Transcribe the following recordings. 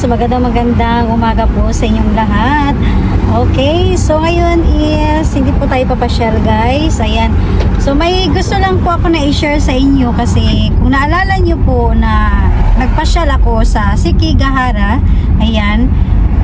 So magandang magandang umaga po sa inyong lahat. Okay, so ngayon is hindi po tayo papasyal guys. Ayan. So may gusto lang po ako na i-share sa inyo kasi kung naalala nyo po na nagpasyal ako sa Sikigahara. Ayan.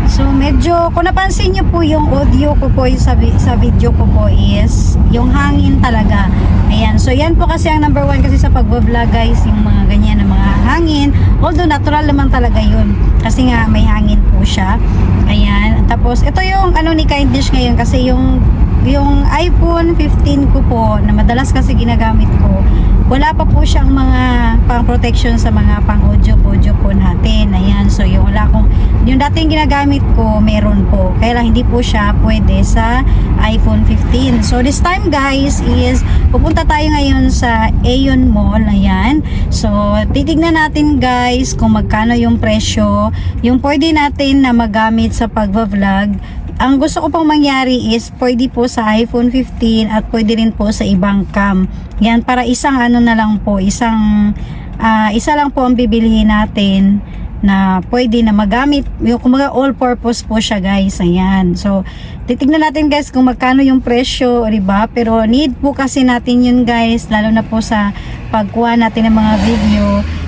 So medyo, kung napansin nyo po yung audio ko po yung sa, sa video ko po is yung hangin talaga. Ayan. So yan po kasi ang number one kasi sa pag-vlog guys, yung mga ganyan na mga hangin. Although natural naman talaga yun. Kasi nga may hangin po siya. Ayan. Tapos ito yung ano ni Kind Dish ngayon kasi yung yung iPhone 15 ko po na madalas kasi ginagamit ko wala pa po siyang mga pang protection sa mga pang audio audio po natin. Ayan so yung wala kong yung dating ginagamit ko meron po. Kaya lang hindi po siya pwede sa iPhone 15 so this time guys is pupunta tayo ngayon sa Aeon Mall. Ayan. So titignan natin guys kung magkano yung presyo. Yung pwede natin na magamit sa pagva-vlog ang gusto ko pang mangyari is pwede po sa iPhone 15 at pwede rin po sa ibang cam. Yan para isang ano na lang po, isang ah, isa lang po ang bibilihin natin na pwede na magamit. Yung kumaga all purpose po siya guys. Ayan. So, titignan natin guys kung magkano yung presyo, 'di ba? Pero need po kasi natin yun guys, lalo na po sa pagkuha natin ng mga video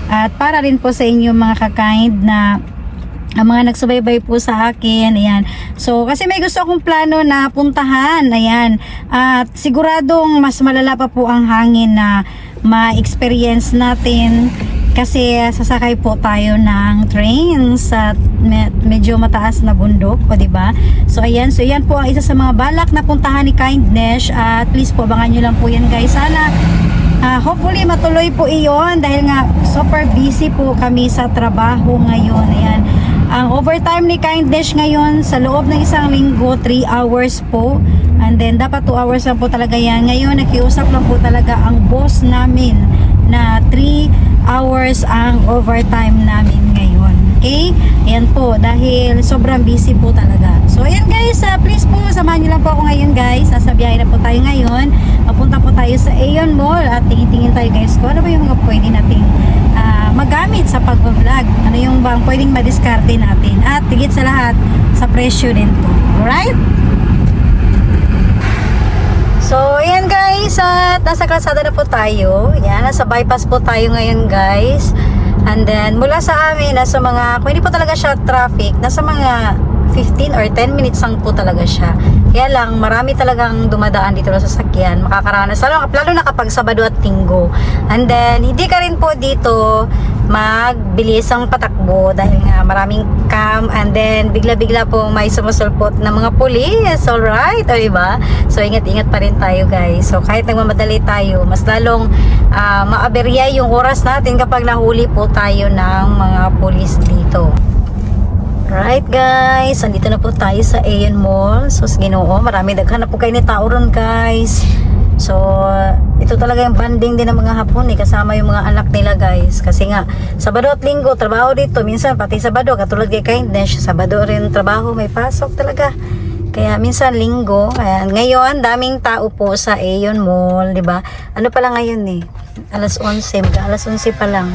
at para rin po sa inyo mga kakaid na ang mga nagsubaybay po sa akin, ayan. So, kasi may gusto akong plano na puntahan, ayan. At siguradong mas malala pa po ang hangin na ma-experience natin kasi sasakay po tayo ng train sa me- medyo mataas na bundok, o di ba? So ayan, so yan po ang isa sa mga balak na puntahan ni Kindness at please po abangan niyo lang po yan guys. Sana Ah, hopefully matuloy po iyon dahil nga super busy po kami sa trabaho ngayon. Ayan. Ang overtime ni Kindness ngayon sa loob ng isang linggo, 3 hours po. And then dapat 2 hours lang po talaga yan. Ngayon nakiusap lang po talaga ang boss namin na 3 hours ang overtime namin ngayon. Okay? Ayan po, dahil sobrang busy po talaga. So, ayan guys, ah, please po, samahan niyo lang po ako ngayon guys. Nasa biyahe na po tayo ngayon. Papunta po tayo sa Aeon Mall at tingin-tingin tayo guys kung ano ba yung mga pwede nating magamit sa pag-vlog. Ano yung bang pwedeng madiskarte natin. At tigit sa lahat, sa presyo din po. Alright? So, ayan guys, at nasa kalsada na po tayo. Ayan, nasa bypass po tayo ngayon guys. And then, mula sa amin, nasa mga, kung hindi po talaga siya traffic, nasa mga 15 or 10 minutes lang po talaga siya. Kaya lang, marami talagang dumadaan dito na sasakyan. Makakaranas, lalo, lalo na kapag Sabado at Linggo. And then, hindi ka rin po dito magbilis ang patakbo dahil nga maraming cam and then bigla-bigla po may sumusulpot na mga pulis. Alright, o diba? So, ingat-ingat pa rin tayo guys. So, kahit nagmamadali tayo, mas lalong ah, maaberya yung oras natin kapag nahuli po tayo ng mga pulis dito. Right guys, andito na po tayo sa Aeon Mall. So, sa ginoo, marami daghan na po kayo ni tao ron guys. So, ito talaga yung banding din ng mga hapon eh, kasama yung mga anak nila guys. Kasi nga, Sabado at Linggo, trabaho dito. Minsan, pati Sabado, katulad kay Kindness, Sabado rin trabaho, may pasok talaga. Kaya minsan linggo, ayan. Ngayon, daming tao po sa Aeon Mall, di ba? Ano pa lang ngayon eh? Alas 11, mga alas 11 pa lang.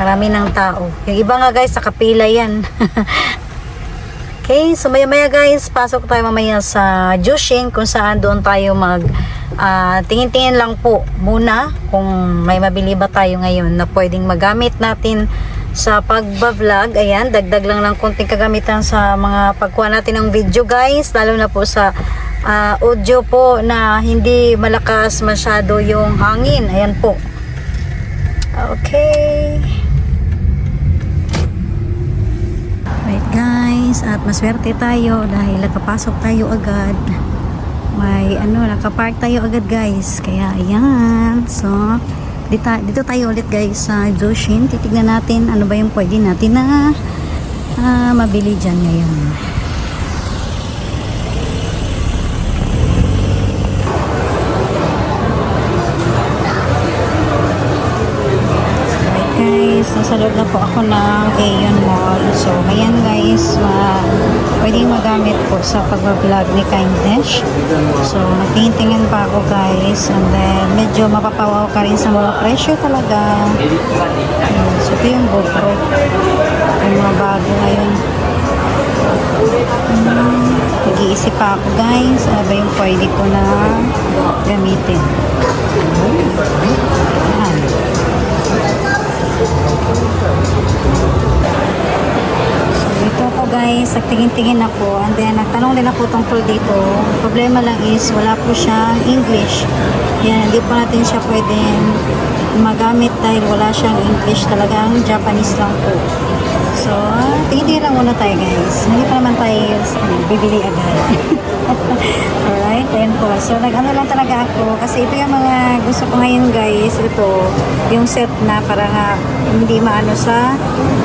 Marami ng tao. Yung iba nga guys, sa kapila yan. okay, so maya maya guys, pasok tayo mamaya sa Jushin kung saan doon tayo mag ah, tingin-tingin lang po muna kung may mabili ba tayo ngayon na pwedeng magamit natin sa pagba-vlog. Ayan, dagdag lang ng konting kagamitan sa mga pagkuha natin ng video guys, lalo na po sa ah, audio po na hindi malakas masyado yung hangin. Ayan po. Okay. Right guys, at maswerte tayo dahil nakapasok tayo agad. May ano, nakapark tayo agad guys. Kaya ayan. So, dito, dito tayo ulit guys sa Joshin. Titignan natin ano ba yung pwede natin na ah, mabili dyan ngayon. Nasa loob na po ako ng Aeon Mall. So, ayan guys, ma pwedeng magamit po sa pag-vlog ni Kindness. So, nagtingin-tingin pa ako guys. And then, medyo mapapawaw ka rin sa mga presyo talaga. So, Ito yung GoPro. Yung mga bago ngayon. Hmm, Nag-iisip pa ako guys. Ano ba yung pwede ko na gamitin? Ayan. Ako guys, nagtingin-tingin ako and then nagtanong din ako tungkol dito. Problema lang is wala po siyang English. Yan, hindi po natin siya pwedeng magamit dahil wala siyang English talagang Japanese lang po. So, tingin-tingin lang muna tayo guys. Hindi pa naman tayo ano, bibili agad. Ayan po. So, nag-ano lang talaga ako kasi ito yung mga gusto ko ngayon guys. Ito, yung set na para nga hindi maano sa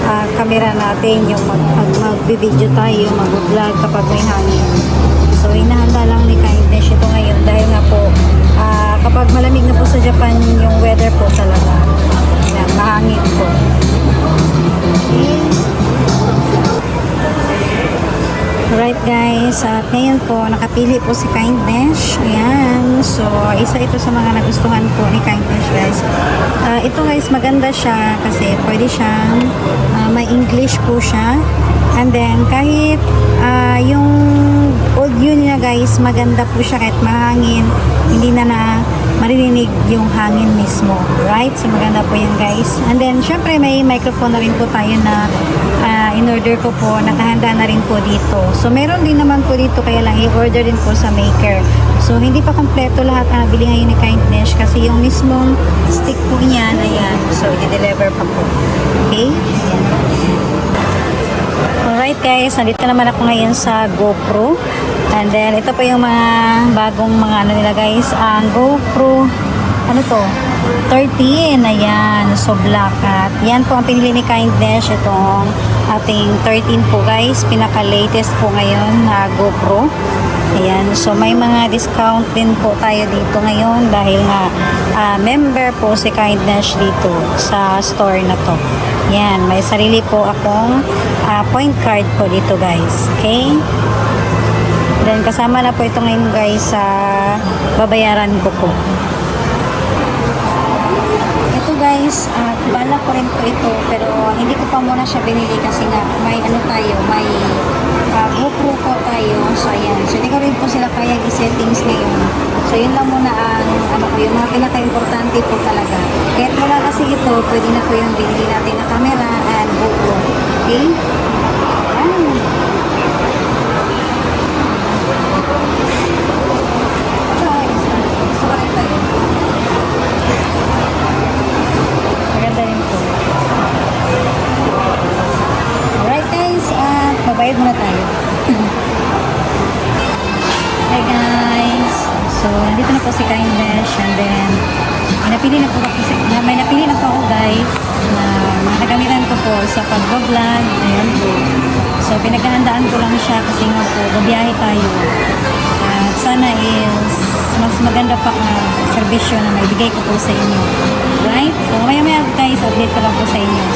ah, camera natin yung mag, mag, mag-video tayo, mag-vlog kapag may hangin. So, inahanda lang ni Kindness ito ngayon dahil nga po ah, kapag malamig na po sa Japan yung weather po talaga. Yan, mahangin po. Okay. Alright guys, at ngayon po nakapili po si Kindness. Ayan. So, isa ito sa mga nagustuhan po ni Kindness guys. Ah, ito guys, maganda siya kasi pwede siyang ah, may English po siya. And then, kahit ah, yung audio niya guys, maganda po siya kahit mahangin. Hindi na na maririnig yung hangin mismo. Right? So, maganda po yan guys. And then, syempre may microphone na rin po tayo na in-order ko po. Nakahanda na rin po dito. So, meron din naman po dito kaya lang i-order din po sa maker. So, hindi pa kompleto lahat ang nabili ngayon ni Kindness kasi yung mismong stick po niyan, ayan. So, i-deliver pa po. Okay? Ayan. Alright guys, nandito naman ako ngayon sa GoPro. And then, ito pa yung mga bagong mga ano nila guys. Ang GoPro, ano to? 13, ayan. So, black at yan po ang pinili ni Kindness. Itong ating 13 po guys. Pinaka-latest po ngayon na GoPro. Ayan, so may mga discount din po tayo dito ngayon dahil nga ah, member po si Kindness dito sa store na to. Yan, may sarili po akong ah, point card po dito guys. Okay? Then kasama na po ito ngayon guys sa babayaran ko po. Guys, uh, bala ko rin po ito pero hindi ko pa muna siya binili kasi nga may ano tayo, may uh, GoPro po tayo. So ayan, so hindi ko rin po sila kaya i-settings ngayon. So yun lang muna ang ano ko, yung mga pinaka-importante po talaga. Kahit wala kasi ito, pwede na po yung binili natin na camera and GoPro. Okay?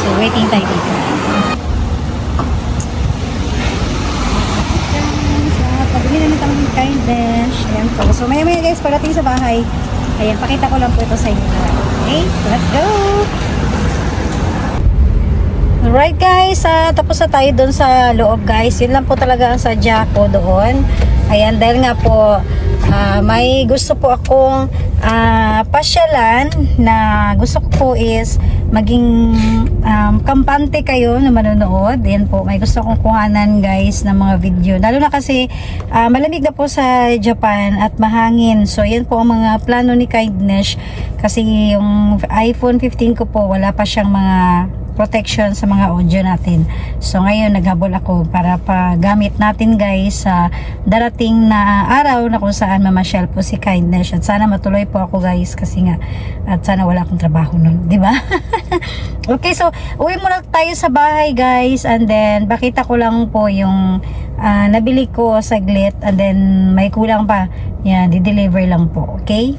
So, waiting tayo dito. Pabili na nito ng kindness. Ayan po. So, maya-maya guys, pagdating sa bahay, ayan, pakita ko lang po ito sa inyo. Okay? Let's go! Alright guys, ah, tapos na tayo doon sa loob guys. Yun lang po talaga ang sadya ko doon. Ayan, dahil nga po ah, may gusto po akong ah, pasyalan na gusto ko po is maging um, kampante kayo na manonood. Yan po, may gusto kong kuhanan guys ng mga video. Lalo na kasi ah, malamig na po sa Japan at mahangin. So yan po ang mga plano ni Kindness kasi yung iPhone 15 ko po wala pa siyang mga protection sa mga audio natin. So ngayon naghabol ako para pagamit natin guys sa darating na araw na kung saan mamasyal po si Kindness at sana matuloy po ako guys kasi nga at sana wala akong trabaho nun, di ba? okay, so uwi muna tayo sa bahay guys and then bakita ko lang po yung ah, nabili ko saglit and then may kulang pa. Yan, di-deliver lang po. Okay?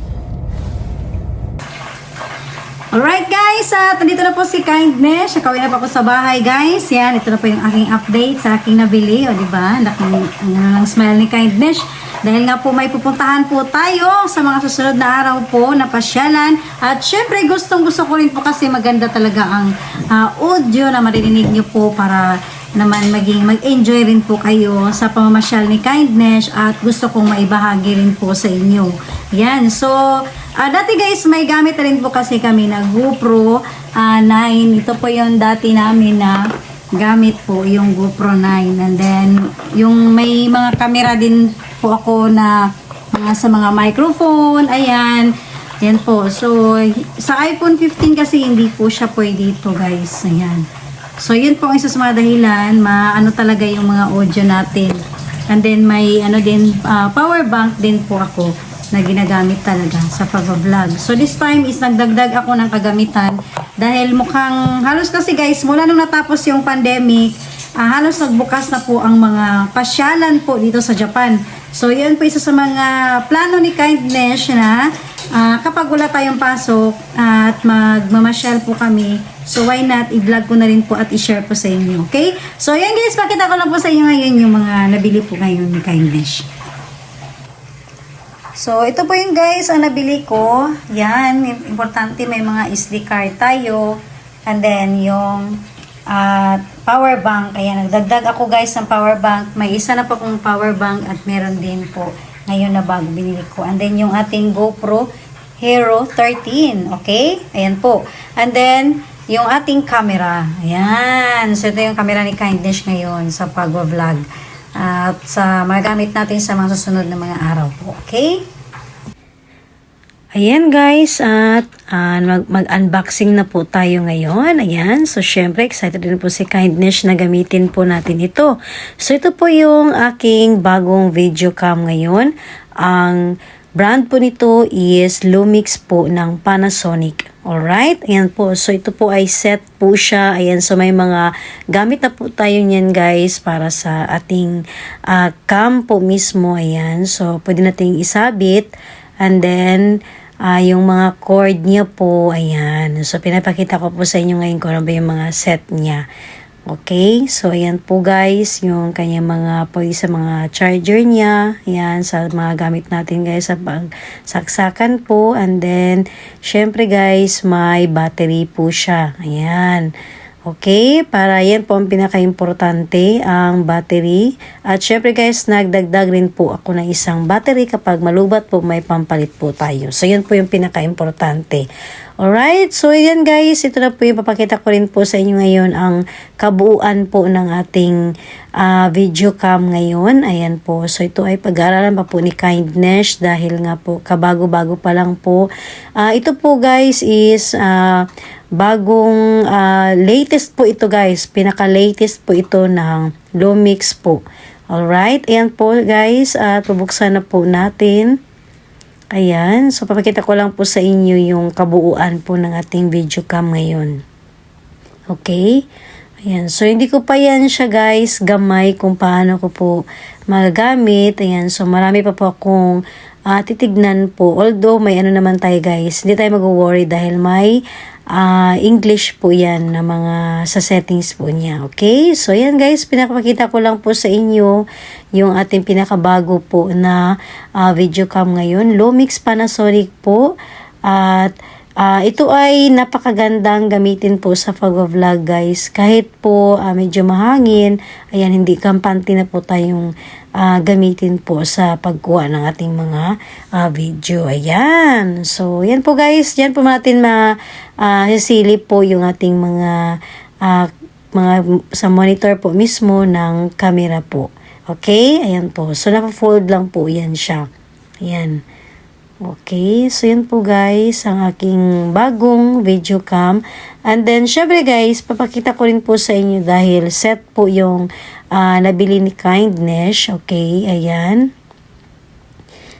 Alright guys, at nandito na po si Kindness. Nakawin na po ako sa bahay guys. Yan, ito na po yung aking update sa aking nabili. O diba, laking ano ng smile ni Kindness. Dahil nga po may pupuntahan po tayo sa mga susunod na araw po na pasyalan. At syempre gustong gusto ko rin po kasi maganda talaga ang ah, audio na maririnig nyo po para naman maging mag-enjoy rin po kayo sa pamamasyal ni Kindness at gusto kong maibahagi rin po sa inyo. Yan. So, ah, dati guys, may gamit rin po kasi kami na GoPro ah, 9. Ito po yung dati namin na gamit po yung GoPro 9. And then, yung may mga camera din po ako na mga sa mga microphone. Ayan. Yan po. So, sa iPhone 15 kasi hindi po siya pwede dito guys. Ayan. So, yun po ang isa sa mga dahilan, maano talaga yung mga audio natin. And then, may ano din, ah, power bank din po ako na ginagamit talaga sa pag-vlog. So, this time is nagdagdag ako ng kagamitan dahil mukhang, halos kasi guys, mula nung natapos yung pandemic, ah, halos nagbukas na po ang mga pasyalan po dito sa Japan. So, yun po isa sa mga plano ni Kindness na Ah, kapag wala tayong pasok at magmamasyal po kami, so why not i-vlog ko na rin po at i-share po sa inyo, okay? So yan guys, pakita ko lang po sa inyo ngayon yung mga nabili po ngayon ni Kindness. So ito po yung guys ang nabili ko. Yan, importante may mga SD card tayo. And then yung ah, power bank. Ayan, nagdagdag ako guys ng power bank. May isa na po kong power bank at meron din po ngayon na bago binili ko. And then yung ating GoPro Hero 13. Okay? Ayan po. And then, yung ating camera. Ayan. So, ito yung camera ni Kindness ngayon sa pag-vlog. At sa magamit natin sa mga susunod na mga araw po. Okay? Ayan guys, at mag- mag-unboxing na po tayo ngayon. Ayan, so syempre excited din po si Kindness na gamitin po natin ito. So ito po yung aking bagong video cam ngayon. Ang brand po nito is Lumix po ng Panasonic. Alright, ayan po. So ito po ay set po siya. Ayan, so may mga gamit na po tayo niyan guys para sa ating ah, cam po mismo. Ayan, so pwede nating isabit. And then, ah yung mga cord niya po, ayan. So, pinapakita ko po sa inyo ngayon kung ano ba yung mga set niya. Okay, so ayan po guys, yung kanyang mga po sa mga charger niya, ayan, sa mga gamit natin guys sa pang saksakan po. And then, syempre guys, may battery po siya. Ayan. Okay, para yan po ang pinaka-importante, ang battery. At syempre guys, nagdagdag rin po ako ng isang battery kapag malubat po may pampalit po tayo. So yan po yung pinaka-importante. Alright, so yan guys, ito na po yung papakita ko rin po sa inyo ngayon ang kabuuan po ng ating ah, video cam ngayon. Ayan po, so ito ay pag-aaralan pa po ni Kindness dahil nga po kabago-bago pa lang po. Ah, ito po guys is ah, bagong ah, latest po ito guys, pinaka-latest po ito ng Lumix po. Alright, ayan po guys, at bubuksan na po natin. Ayan, so papakita ko lang po sa inyo yung kabuuan po ng ating video cam ngayon. Okay? Ayan, so hindi ko pa yan siya guys gamay kung paano ko po magagamit. Ayan, so marami pa po akong ah, titignan po. Although may ano naman tayo guys, hindi tayo mag-worry dahil may ah, English po yan na mga sa settings po niya. Okay? So yan guys, pinapakita ko lang po sa inyo yung ating pinakabago po na ah, video cam ngayon. Lumix Panasonic po. At Ah, ito ay napakagandang gamitin po sa pag-vlog guys. Kahit po ah, medyo mahangin, ayan hindi kampante na po tayong ah, gamitin po sa pagkuha ng ating mga ah, video. Ayan. So, yan po guys. Yan po natin ma ah, sisilip po yung ating mga ah, mga sa monitor po mismo ng camera po. Okay? Ayan po. So, naka-fold lang po yan siya. Ayan. Okay, so yun po guys, ang aking bagong video cam. And then, syempre guys, papakita ko rin po sa inyo dahil set po yung ah, nabili ni Kindness. Okay, ayan.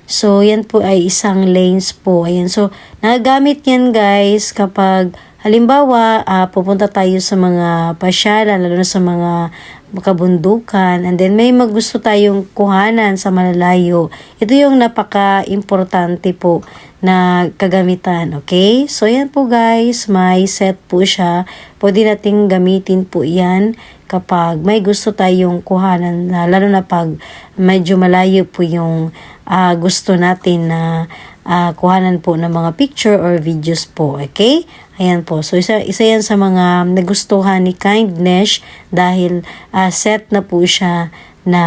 So, yan po ay isang lanes po. Ayan, so, nagagamit yan guys kapag halimbawa, ah, pupunta tayo sa mga pasyalan, lalo na sa mga kabundukan, and then may magusto tayong kuhanan sa malalayo. Ito yung napaka-importante po na kagamitan, okay? So, yan po guys, may set po siya. Pwede nating gamitin po yan kapag may gusto tayong kuhanan, na, lalo na pag medyo malayo po yung ah, gusto natin na ah, kuhanan po ng mga picture or videos po, okay? Ayan po. So, isa, isa yan sa mga nagustuhan ni Kindness dahil ah, set na po siya na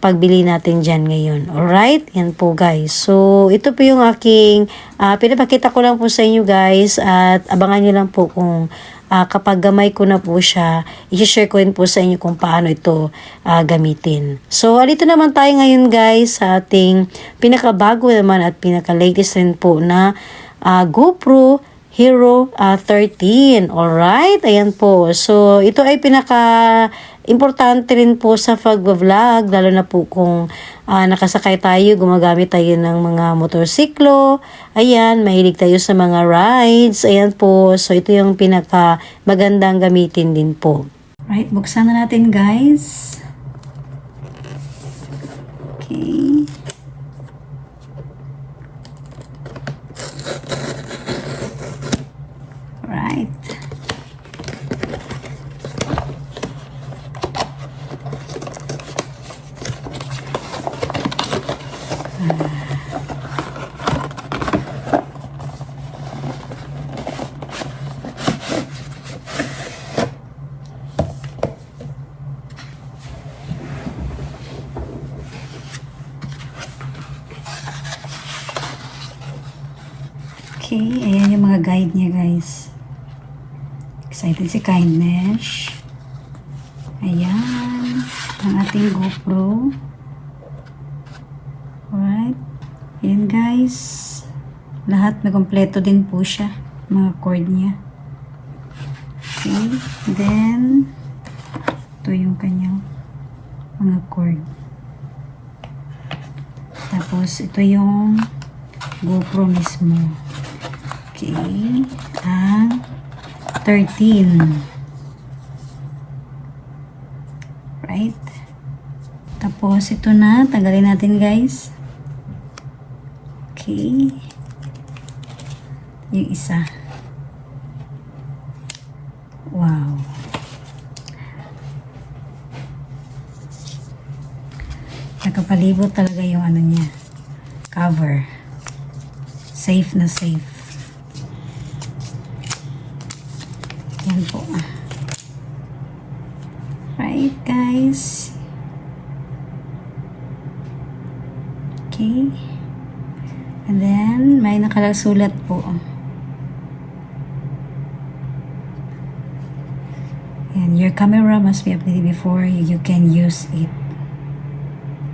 pagbili natin dyan ngayon. Alright? Yan po guys. So, ito po yung aking, ah, pinapakita ko lang po sa inyo guys at abangan nyo lang po kung ah, kapag gamay ko na po siya, i-share ko rin po sa inyo kung paano ito ah, gamitin. So, alito naman tayo ngayon guys sa ating pinakabago naman at pinaka-latest rin po na ah, GoPro Hero ah, 13. Alright? Ayan po. So, ito ay pinaka importante rin po sa pag-vlog, lalo na po kung ah, nakasakay tayo, gumagamit tayo ng mga motorsiklo. Ayan, mahilig tayo sa mga rides. Ayan po. So, ito yung pinaka magandang gamitin din po. Right, buksan na natin guys. Okay. Right. Okay, ayan yung mga guide niya guys. Excited si Kindness. Ayan, ang ating GoPro. Alright. Ayan guys. Lahat na kompleto din po siya. Mga cord niya. Okay. Then, ito yung kanyang mga cord. Tapos, ito yung GoPro mismo. Okay. Ang 13. Right? Tapos, ito na. Tanggalin natin, guys. Okay. Yung isa. Wow. Nakapalibot talaga yung ano niya. Cover. Safe na safe. Po. Right, guys. Okay. And then, may nakalasulat po. And your camera must be updated before you can use it.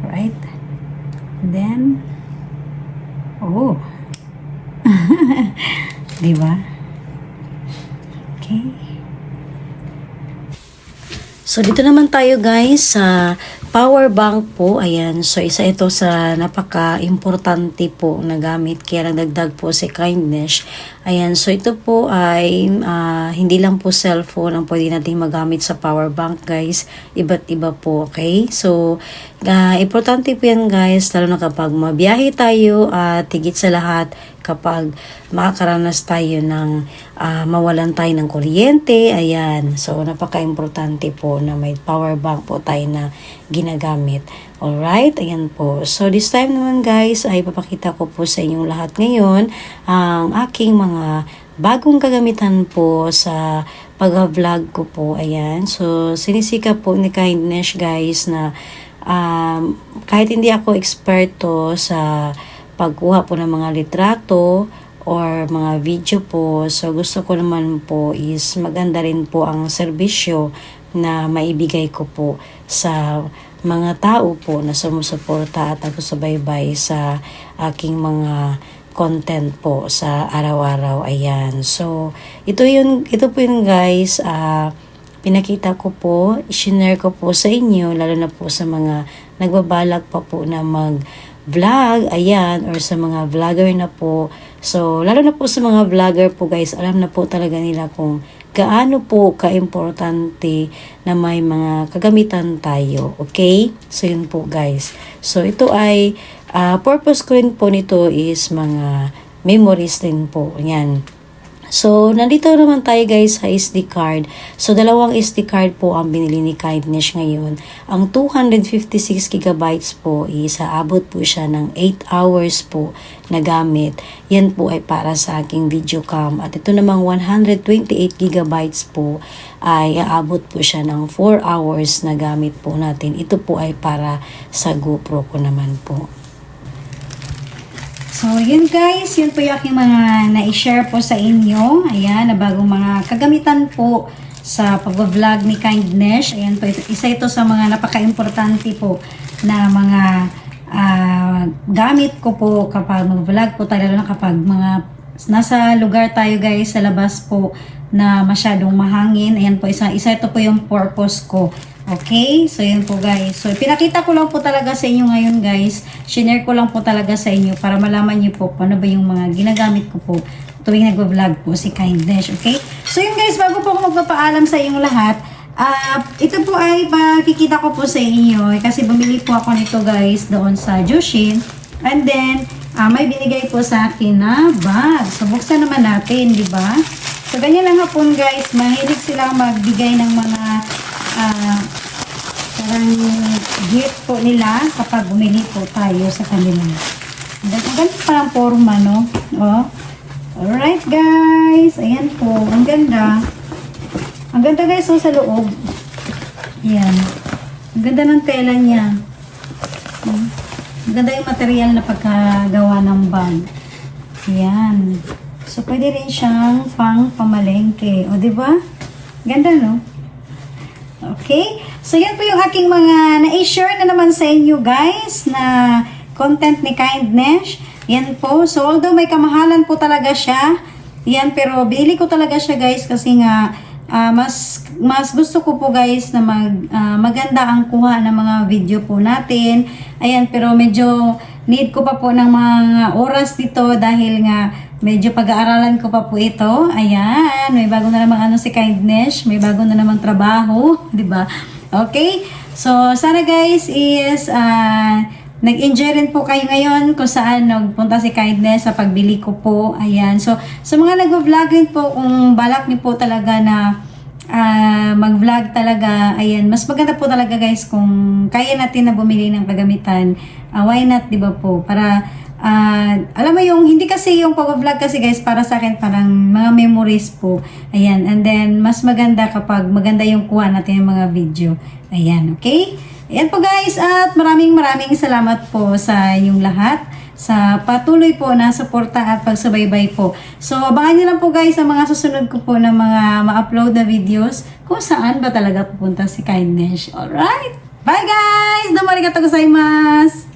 Right? And then, oh. Di ba? Okay. So, dito naman tayo guys sa power bank po. Ayan. So, isa ito sa napaka-importante po na gamit. Kaya lang dagdag po si kindness. Ayan. So, ito po ay ah, hindi lang po cellphone ang pwede natin magamit sa power bank guys. Iba't iba po. Okay? So, ah, importante po yan guys. Lalo na kapag mabiyahe tayo at higit sa lahat kapag makakaranas tayo ng ah, mawalan tayo ng kuryente. Ayan. So, napaka-importante po na may power bank po tayo na ginagamit. Alright? Ayan po. So, this time naman guys, ay papakita ko po sa inyong lahat ngayon ang aking mga bagong kagamitan po sa pag-vlog ko po. Ayan. So, sinisika po ni Kindness guys na um, kahit hindi ako eksperto sa pagkuha po ng mga litrato or mga video po. So, gusto ko naman po is maganda rin po ang serbisyo na maibigay ko po sa mga tao po na sumusuporta at nagsusubaybay sa aking mga content po sa araw-araw. Ayan. So, ito yun, ito po yun guys, ah, pinakita ko po, shinare ko po sa inyo, lalo na po sa mga nagbabalak pa po na mag vlog, ayan, or sa mga vlogger na po. So, lalo na po sa mga vlogger po guys, alam na po talaga nila kung gaano po ka-importante na may mga kagamitan tayo. Okay? So, yun po guys. So, ito ay, ah, purpose ko rin po nito is mga memories din po. Yan. So, nandito naman tayo guys sa SD card. So, dalawang SD card po ang binili ni Kindness ngayon. Ang 256 gigabytes po is aabot po siya ng 8 hours po na gamit. Yan po ay para sa aking video cam. At ito namang 128 gigabytes po ay aabot po siya ng 4 hours na gamit po natin. Ito po ay para sa GoPro ko naman po. So, yun guys, yun po yung aking mga na-share po sa inyo. Ayan, na bagong mga kagamitan po sa pag-vlog ni Kindness. Ayan po, ito, isa ito sa mga napaka-importante po na mga ah, gamit ko po kapag mag-vlog po tayo, na kapag mga nasa lugar tayo guys, sa labas po na masyadong mahangin. Ayan po, isa, isa ito po yung purpose ko. Okay? So, yun po guys. So, pinakita ko lang po talaga sa inyo ngayon guys. Shinare ko lang po talaga sa inyo para malaman niyo po kung ano ba yung mga ginagamit ko po tuwing nagwa-vlog po si Kindness. Okay? So, yun guys, bago po ako magpapaalam sa inyong lahat, ah ito po ay pakikita ko po sa inyo kasi bumili po ako nito guys doon sa Jushin. And then, ah, may binigay po sa akin na bag. So, buksan naman natin, di ba? So, ganyan lang hapon guys. Mahilig silang magbigay ng mga parang gift po nila kapag bumili po tayo sa kanila. Ang ganda- ang ganda parang forma, no? Oh. Alright, guys. Ayan po. Ang ganda. Ang ganda, guys, oh, sa loob. Ayan. Ang ganda ng tela niya. Hmm. Ang ganda yung material na pagkagawa ng bag. Ayan. So, pwede rin siyang pang pamalengke. O, di ba? Ganda, no? Okay? So, yan po yung aking mga na-share na naman sa inyo, guys, na content ni Kindness. Yan po. So, although may kamahalan po talaga siya, yan, pero binili ko talaga siya, guys, kasi nga, ah, mas mas gusto ko po guys na mag ah, maganda ang kuha ng mga video po natin. Ayan, pero medyo need ko pa po ng mga oras dito dahil nga medyo pag-aaralan ko pa po ito. Ayan, may bago na namang ano si Kindness, may bago na namang trabaho, 'di ba? Okay? So, sana guys is ah, nag-enjoy rin po kayo ngayon kung saan nagpunta si Kindness sa pagbili ko po. Ayan. So, sa mga nag-vlog rin po, kung balak niyo po talaga na ah, mag-vlog talaga, ayan, mas maganda po talaga guys kung kaya natin na bumili ng kagamitan. Ah, why not, di ba po? Para, ah, alam mo yung, hindi kasi yung pag-vlog kasi guys, para sa akin parang mga memories po. Ayan, and then mas maganda kapag maganda yung kuha natin yung mga video. Ayan, okay? Ayan po guys, at maraming maraming salamat po sa inyong lahat sa patuloy po na suporta at pagsubaybay po. So, abangan nyo lang po guys ang mga susunod ko po ng mga ma-upload na videos kung saan ba talaga pupunta si Kindness. Alright? Bye guys! Domo arigatou gozaimasu!